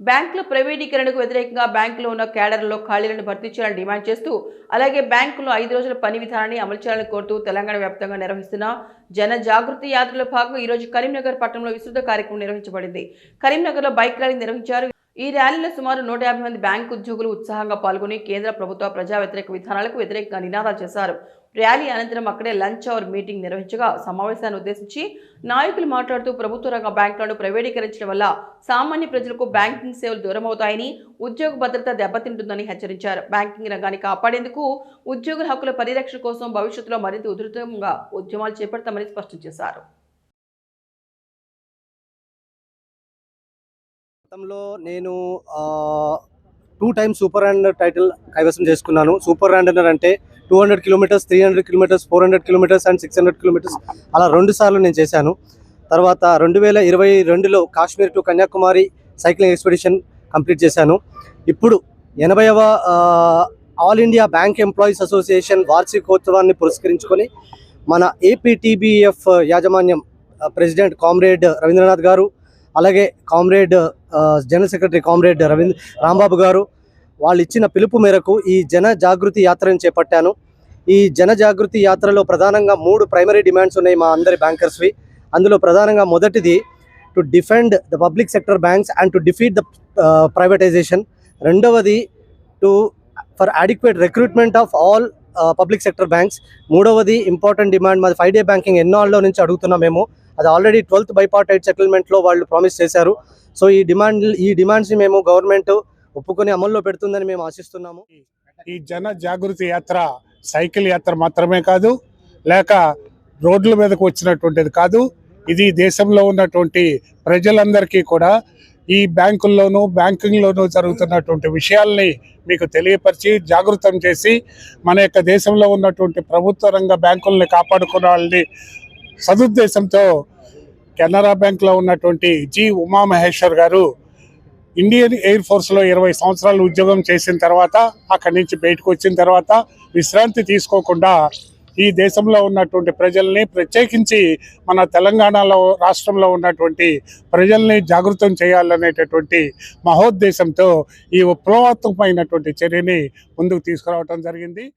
బ్యాంకుల ప్రైవేటీకరణకు వ్యతిరేకంగా బ్యాంకులో ఉన్న క్యాడర్లో ఖాళీలను భర్తీ చేయాలని డిమాండ్ చేస్తూ అలాగే బ్యాంకులో ఐదు రోజుల పని విధానాన్ని అమలు చేయాలని కోరుతూ తెలంగాణ వ్యాప్తంగా నిర్వహిస్తున్న జన జాగృతి యాత్రలో భాగంగా ఈరోజు కరీంనగర్ పట్టణంలో విస్తృత కార్యక్రమం నిర్వహించబడింది. కరీంనగర్లో బైక్ ర్యాలీ నిర్వహించారు. ఈ ర్యాలీలో సుమారు నూట యాభై మంది బ్యాంకు ఉద్యోగులు ఉత్సాహంగా పాల్గొని కేంద్ర ప్రభుత్వ ప్రజా వ్యతిరేక విధానాలకు వ్యతిరేకంగా నినాదాలు చేశారు. ర్యాలీ అనంతరం అక్కడే లంచ్ అవర్ మీటింగ్ నిర్వహించగా సమావేశాన్ని ఉద్దేశించి నాయకులు మాట్లాడుతూ ప్రభుత్వ రంగ బ్యాంకులను ప్రైవేటీకరించడం వల్ల సామాన్య ప్రజలకు బ్యాంకింగ్ సేవలు దూరమవుతాయని ఉద్యోగ భద్రత దెబ్బతింటుందని హెచ్చరించారు. బ్యాంకింగ్ రంగాన్ని కాపాడేందుకు ఉద్యోగుల హక్కుల పరిరక్షణ కోసం భవిష్యత్తులో మరింత ఉధృతంగా ఉద్యమాలు చేపడతామని స్పష్టం చేశారు. గతంలో నేను టూ టైమ్స్ సూపర్ హ్యాండర్ టైటిల్ కైవసం చేసుకున్నాను. సూపర్ హ్యాండర్ అంటే two hundred kilometres three hundred kilometres four hundred kilometres and six hundred kilometres అలా రెండు సార్లు నేను చేశాను. తర్వాత రెండు వేల ఇరవై రెండులో Kashmir to Kanyakumari cycling expedition complete చేశాను. ఇప్పుడు ఎనభైవ all India bank employees association వార్షికోత్సవాన్ని పురస్కరించుకొని మన ఏపీటీబీఎఫ్ యాజమాన్యం ప్రెసిడెంట్ కామ్రేడ్ రవీంద్రనాథ్ గారు అలాగే comrade general secretary comrade Ravindra Rambabu garu వాళ్ళు ఇచ్చిన పిలుపు మేరకు ఈ జన జాగృతి యాత్రను చేపట్టాను. ఈ జన జాగృతి యాత్రలో ప్రధానంగా మూడు ప్రైమరీ డిమాండ్స్ ఉన్నాయి మా అందరి బ్యాంకర్స్వి అందులో ప్రధానంగా మొదటిది to defend the public sector banks and to defeat the privatisation రెండవది to for adequate recruitment of all public sector banks మూడవది ఇంపార్టెంట్ డిమాండ్ మాది ఫైవ్ డే బ్యాంకింగ్ ఎన్నోళ్ళలో నుంచి అడుగుతున్నాం మేము. అది ఆల్రెడీ ట్వెల్త్ బైపార్టైట్ సెటిల్మెంట్లో వాళ్ళు ప్రామిస్ చేశారు. సో ఈ డిమాండ్ ఈ డిమాండ్స్ని మేము గవర్నమెంట్ ఒప్పుకొని అమల్లో పెడుతుందని మేము ఆశిస్తున్నాము. ఈ జన జాగృతి యాత్ర సైకిల్ యాత్ర మాత్రమే కాదు లేక రోడ్ల మీదకు వచ్చినటువంటిది కాదు ఇది దేశంలో ఉన్నటువంటి ప్రజలందరికీ కూడా ఈ బ్యాంకుల్లోనూ బ్యాంకింగ్లోనూ జరుగుతున్నటువంటి విషయాల్ని మీకు తెలియపరిచి జాగృతం చేసి మన యొక్క దేశంలో ఉన్నటువంటి ప్రభుత్వ రంగ బ్యాంకుల్ని కాపాడుకునే వాళ్ళని సదుద్దేశంతో కెనరా బ్యాంక్లో ఉన్నటువంటి జి ఉమామహేశ్వర్ గారు ఇండియన్ ఎయిర్ ఫోర్స్లో ఇరవై సంవత్సరాలు ఉద్యోగం చేసిన తర్వాత అక్కడి నుంచి బయటకు వచ్చిన తర్వాత విశ్రాంతి తీసుకోకుండా ఈ దేశంలో ఉన్నటువంటి ప్రజల్ని ప్రత్యేకించి మన తెలంగాణలో రాష్ట్రంలో ఉన్నటువంటి ప్రజల్ని జాగృతం చేయాలనేటటువంటి మహోద్దేశంతో ఈ విప్లవాత్మకమైనటువంటి చర్యని ముందుకు తీసుకురావటం జరిగింది.